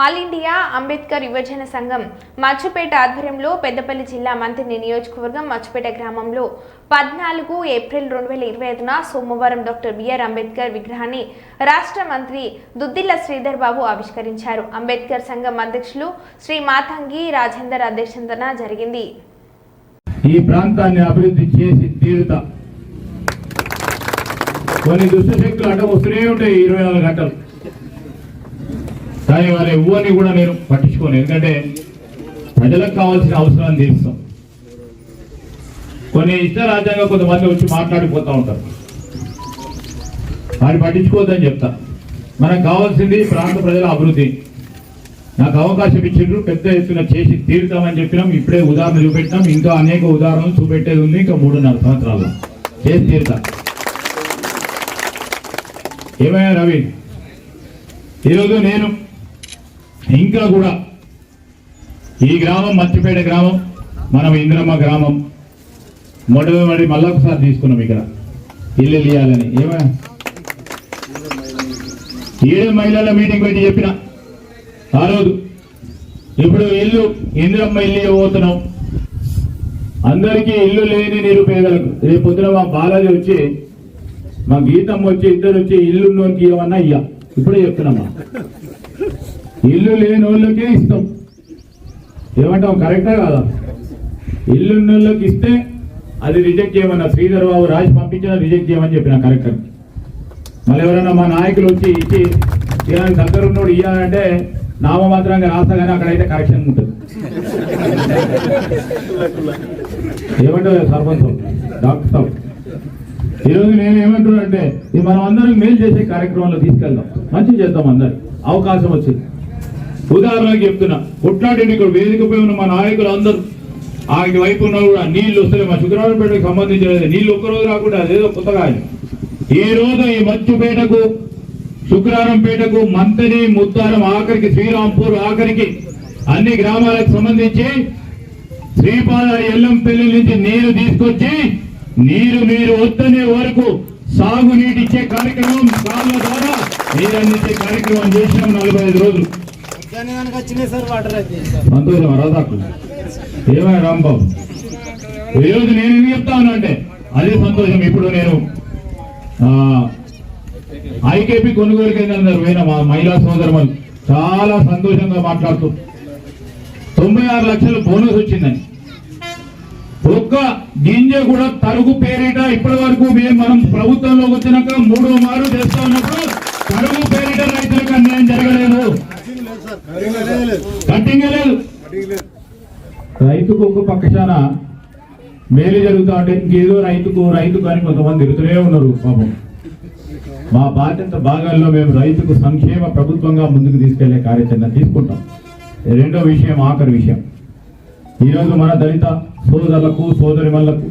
All India Ambedkar యువజన సంఘం మచ్చుపేట ఆధ్వర్యంలో పెద్దపల్లి జిల్లా మంత్రి నియోజకవర్గం మచ్చుపేట గ్రామంలో పద్నాలుగు ఏప్రిల్ రెండు వేల ఇరవై ఐదున సోమవారం డాక్టర్ బిఆర్ అంబేద్కర్ విగ్రహాన్ని రాష్ట్ర మంత్రి దుద్దిల్ల శ్రీధర్ బాబు ఆవిష్కరించారు. అంబేద్కర్ సంఘం అధ్యక్షులు శ్రీ మాతంగి రాజేందర్ అధ్యక్షతన జరిగింది. ఈ ప్రాంతాన్ని అభివృద్ధి చేసి తీరుతా. కొన్ని దుష్టశక్తులు అడ్డం వస్తూనే ఉంటాయి ఇరవై నాలుగు గంటలు. కానీ వారి ఊరిని కూడా నేను పట్టించుకోను. ఎందుకంటే ప్రజలకు కావాల్సిన అవసరాన్ని తీరుస్తాం. కొన్ని ఇష్ట రాజ్యాంగం కొంతమంది వచ్చి మాట్లాడిపోతూ ఉంటారు. వారిని పట్టించుకోవద్దని చెప్తా. మనకు కావాల్సింది ప్రాంత ప్రజల అభివృద్ధి. నాకు అవకాశం ఇచ్చిండ్రు పెద్ద ఎత్తున చేసి తీరుతామని చెప్పినాం. ఇప్పుడే ఉదాహరణ చూపెట్టినాం. ఇంకా అనేక ఉదాహరణలు చూపెట్టేది ఉంది. ఇంకా మూడున్నర సంవత్సరాలు. చేసి తీరుతా. ఏమయ్యా రవి? ఈరోజు నేను ఇంకా కూడా ఈ గ్రామం మత్తిపేట గ్రామం మనం ఇంద్రమ్మ గ్రామం మొదటి మళ్ళొకసారి తీసుకున్నాం ఇక్కడ. ఇల్లు ఇయ్యాలని. ఏమా? ఏడు మహిళల మీటింగ్ పెట్టి చెప్పిన ఆ రోజు. ఇప్పుడు ఇల్లు ఇంద్రమ్మ ఇల్లు పోతున్నాం అందరికీ ఇల్లు లేని నిరుపేదలకు రేపు పొద్దున మా బాలాజీ వచ్చి మా గీతం వచ్చి ఇద్దరు వచ్చి ఇల్లు నోకి ఇవ్వమన్నా ఇయ్య. ఇప్పుడే చెప్తున్నామా ఇల్లు లేని వాళ్ళకే ఇస్తాం. ఏమంటాం కరెక్టా కాదా? ఇల్లు వాళ్ళకి ఇస్తే అది రిజెక్ట్ చేయమన్నా శ్రీధర్ బాబు రాసి పంపించిన రిజెక్ట్ చేయమని చెప్పిన కరెక్టర్ మళ్ళీ ఎవరైనా మా నాయకులు వచ్చి ఇచ్చి ఇలాంటి దగ్గర ఉన్నోడు ఇయ్యాలంటే నామమాత్రంగా రాస్తాగానే అక్కడైతే కరెక్షన్ ఉంటుంది. ఏమంటారు సర్పంచ్? డాక్టర్ సాబ్. ఈరోజు నేను ఏమంటున్నానంటే ఇది మనం అందరం మేలు చేసే కార్యక్రమంలో తీసుకెళ్దాం. మంచి చేద్దాం అందరు. అవకాశం వచ్చింది. ఉదాహరణకు చెప్తున్నా కొట్లాడి ఇక్కడ వేదికపై ఉన్న మా నాయకులు అందరూ ఆ వైపు ఉన్న కూడా నీళ్ళు వస్తలే మా శుక్రవారంపేటకు సంబంధించిన నీళ్ళు ఒక్కరోజు రాకుండా అదేదో కొత్తగా ఈ రోజు ఈ మచ్చుపేటకు శుక్రవారంపేటకు మంతని ముత్తారం ఆఖరికి శ్రీరాంపూర్ ఆఖరికి అన్ని గ్రామాలకు సంబంధించి శ్రీపాద ఎల్లంపల్లి నుంచి నీరు తీసుకొచ్చి నీరు మీరు వద్దనే వరకు సాగునీటిచ్చే కార్యక్రమం కాళ్ళ ద్వారా నీరు అందించే కార్యక్రమం చేసినాం నలభై ఐదు రోజులు. సంతోషం ఏమై రాంబాబు? ఈరోజు నేను ఏం చెప్తాను అంటే అదే సంతోషం ఇప్పుడు నేను ఐకేపీ కొనుగోలు కేంద్రం పోయిన మా మహిళా సోదరులు చాలా సంతోషంగా మాట్లాడుతూ తొంభై ఆరు లక్షలు బోనస్ వచ్చిందని. ఒక్క గింజ కూడా తరుగు పేరిట ఇప్పటి వరకు మేము మనం ప్రభుత్వంలోకి వచ్చినాక మూడో మారు చేస్తా ఉన్నప్పుడు తరుగు రైతుకు ఒక పక్షాన మేలు జరుగుతా ఉంటే ఇంకేదో రైతుకు రైతుకు అని కొంతమంది తిరుగుతూనే ఉన్నారు పాపం. మా బాధ్యత భాగాల్లో మేము రైతుకు సంక్షేమ ప్రభుత్వంగా ముందుకు తీసుకెళ్ళే కార్యాచరణ తీసుకుంటాం. రెండో విషయం ఆఖరి విషయం. ఈరోజు మన దళిత సోదరులకు సోదరిమణులకు